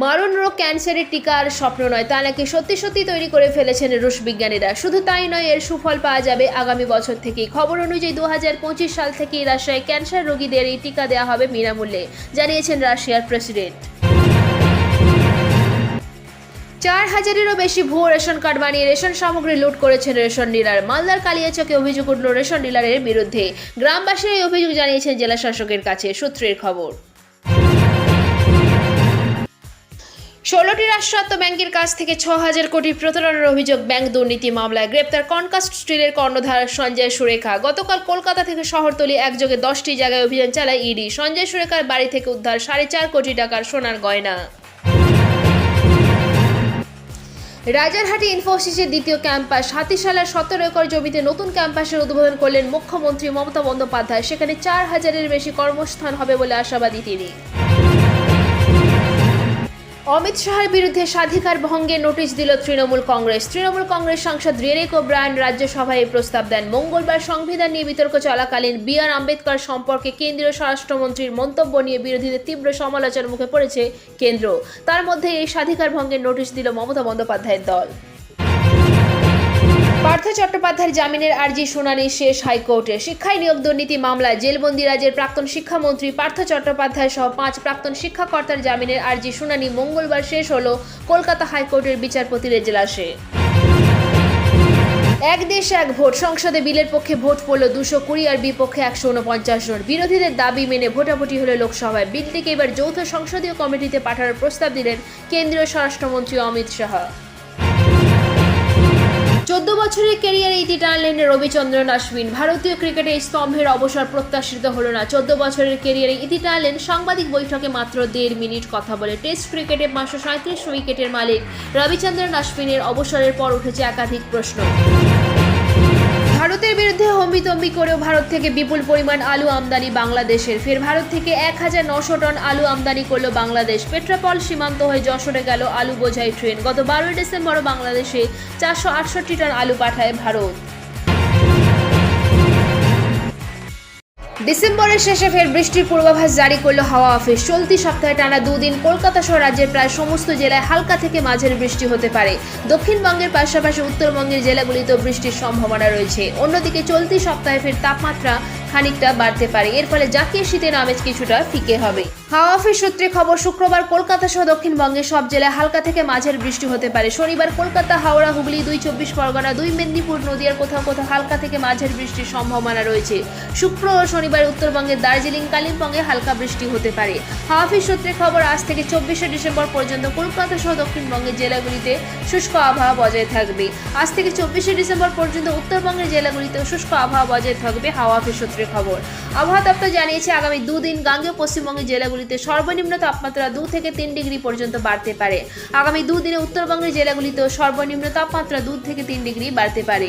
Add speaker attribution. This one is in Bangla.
Speaker 1: মারণ রোগ ক্যান্সারের টিকা আর স্বপ্ন নয়, তা নাকি সত্যি সত্যি তৈরি করে ফেলেছেন রুশ বিজ্ঞানীরা। শুধু তাই নয়, এর সুফল পাওয়া যাবে আগামী বছর থেকেই। খবর অনুযায়ী দু পঁচিশ সাল থেকেই রাশিয়ায় ক্যান্সার রোগীদের এই টিকা দেওয়া হবে বিনামূল্যে, জানিয়েছেন রাশিয়ার প্রেসিডেন্ট। চার হাজারেরও বেশি ভুয়ো রেশন কার্ড বানিয়ে রেশন সামগ্রী লুট করেছেন রেশন ডিলার। মালদার কালিয়াচকে অভিযোগ উঠল রেশন ডিলারের বিরুদ্ধে। গ্রামবাসীরা এই অভিযোগ জানিয়েছেন জেলা শাসকের কাছে। সূত্রের খবর ষোলোটি রাষ্ট্রায়ত্ত ব্যাংকের কাছ থেকে ছ হাজার কোটি প্রতারণার অভিযোগ ব্যাংক দুর্নীতি মামলায় গ্রেপ্তার কনকাস্ট স্টিলের কর্ণধার সঞ্জয় সুরেখা। গতকাল কলকাতা থেকে শহরতলি একযোগে দশটি জায়গায় অভিযান চালায় ইডি। সঞ্জয় সুরেখার বাড়ি থেকে উদ্ধার সাড়ে চার কোটি টাকার সোনার গয়না। রাজারহাটে ইনফোসিসের দ্বিতীয় ক্যাম্পাস। হাতিশালার সতেরো একর জমিতে নতুন ক্যাম্পাসের উদ্বোধন করলেন মুখ্যমন্ত্রী মমতা বন্দ্যোপাধ্যায়। সেখানে চার হাজারের বেশি কর্মস্থান হবে বলে আশাবাদী তিনি। অমিত শাহের বিরুদ্ধে স্বাধিকার ভঙ্গের নোটিশ দিল তৃণমূল কংগ্রেস। তৃণমূল কংগ্রেস সাংসদ রেনেক ওব্রায়ন রাজ্যসভায় প্রস্তাব দেন। মঙ্গলবার সংবিধান নিয়ে বিতর্ক চলাকালীন বি আর আম্বেদকর সম্পর্কে কেন্দ্রীয় স্বরাষ্ট্রমন্ত্রীর মন্তব্য নিয়ে বিরোধীদের তীব্র সমালোচনার মুখে পড়েছে কেন্দ্র। তার মধ্যে এই স্বাধিকার ভঙ্গের নোটিশ দিল মমতা বন্দ্যোপাধ্যায়ের দল। পার্থ চট্টোপাধ্যায়ের জামিনের আর্জি শুনানি শেষ হাইকোর্টে। শিক্ষায় নিয়োগ দুর্নীতি মামলায় জেলবন্দি রাজ্যের প্রাক্তন শিক্ষামন্ত্রী পার্থ চট্টোপাধ্যায় সহ পাঁচ প্রাক্তন শিক্ষাকর্তার জামিনের আর্জি শুনানি মঙ্গলবার শেষ হল কলকাতা হাইকোর্টের বিচারপতি রেজলাসে এক দেশ এক ভোট। সংসদে বিলের পক্ষে ভোট পড়ল দুশো কুড়ি আর বিপক্ষে একশো উনপঞ্চাশ জন। বিরোধীদের দাবি মেনে ভোটাভুটি হলো লোকসভায়। বিলটিকে এবার যৌথ সংসদীয় কমিটিতে পাঠানোর প্রস্তাব দিলেন কেন্দ্রীয় স্বরাষ্ট্রমন্ত্রী অমিত শাহ। চোদ্দ বছরের ক্যারিয়ারে ইতি টানলেন রবিচন্দ্রন অশ্বিন ভারতীয় ক্রিকেটে স্তম্ভের অবসর প্রত্যাশিত হল না। চোদ্দ বছরের ক্যারিয়ারে ইতি টানলেন সাংবাদিক বৈঠকে মাত্র দেড় মিনিট কথা বলে টেস্ট ক্রিকেটে পাঁচশো সাঁত্রিশ উইকেটের মালিক রবিচন্দ্রন অশ্বিনের অবসরের পর উঠেছে একাধিক প্রশ্ন। ভারতের বিরুদ্ধে হম্বিতম্বি করেও ভারত থেকে বিপুল পরিমাণ আলু আমদানি বাংলাদেশের। ফের ভারত থেকে এক হাজার নশো টন আলু আমদানি করল বাংলাদেশ। পেট্রাপল সীমান্ত হয়ে যশোরে গেল আলু বোঝাই ট্রেন। গত বারোই ডিসেম্বরও বাংলাদেশে চারশো আটষট্টি টন আলু পাঠায় ভারত। ডিসেম্বরের শেষে ফের বৃষ্টির পূর্বাভাস জারি করল হাওয়া অফিস। চলতি সপ্তাহে টানা দুদিন কলকাতা সহ রাজ্যের প্রায় সমস্ত জেলায় হালকা থেকে মাঝের বৃষ্টি হতে পারে। দক্ষিণবঙ্গের পাশাপাশি উত্তরবঙ্গের জেলাগুলিতেও বৃষ্টির সম্ভাবনা রয়েছে। অন্যদিকে চলতি সপ্তাহে ফের তাপমাত্রা খানিকটা বাড়তে পারে। এর ফলে জাতীয় শীতের আমেজ কিছুটা ফিকে হবে। হাওয়া অফিস সূত্রে খবর, শুক্রবার কলকাতা সহ দক্ষিণবঙ্গের সব জেলায় হালকা থেকে মাঝের বৃষ্টি হতে পারে। শনিবার কলকাতা, হাওড়া, হুগলি, দুই চব্বিশ পরগনা, দুই মেদিনীপুর, নদিয়ার কোথাও কোথাও হালকা থেকে মাঝের বৃষ্টির সম্ভাবনা রয়েছে। শুক্র ও শনিবার উত্তরবঙ্গের দার্জিলিং, কালিম্পংয়ে হালকা বৃষ্টি হতে পারে। হাওয়া অফিস সূত্রে খবর, আজ থেকে চব্বিশে ডিসেম্বর পর্যন্ত কলকাতা সহ দক্ষিণবঙ্গের জেলাগুলিতে শুষ্ক আবহাওয়া বজায় থাকবে। আজ থেকে চব্বিশে ডিসেম্বর পর্যন্ত উত্তরবঙ্গের জেলাগুলিতেও শুষ্ক আবহাওয়া বজায় থাকবে হাওয়া অফিস সূত্রে খবর। আবহাওয়া দপ্তর জানিয়েছে, আগামী দুদিন গাঙ্গেয় পশ্চিমবঙ্গের জেলাগুলিতে সর্বনিম্ন তাপমাত্রা দু থেকে তিন ডিগ্রি পর্যন্ত বাড়তে পারে। আগামী দুদিনে উত্তরবঙ্গের জেলাগুলিতেও সর্বনিম্ন তাপমাত্রা দু থেকে তিন ডিগ্রি বাড়তে পারে।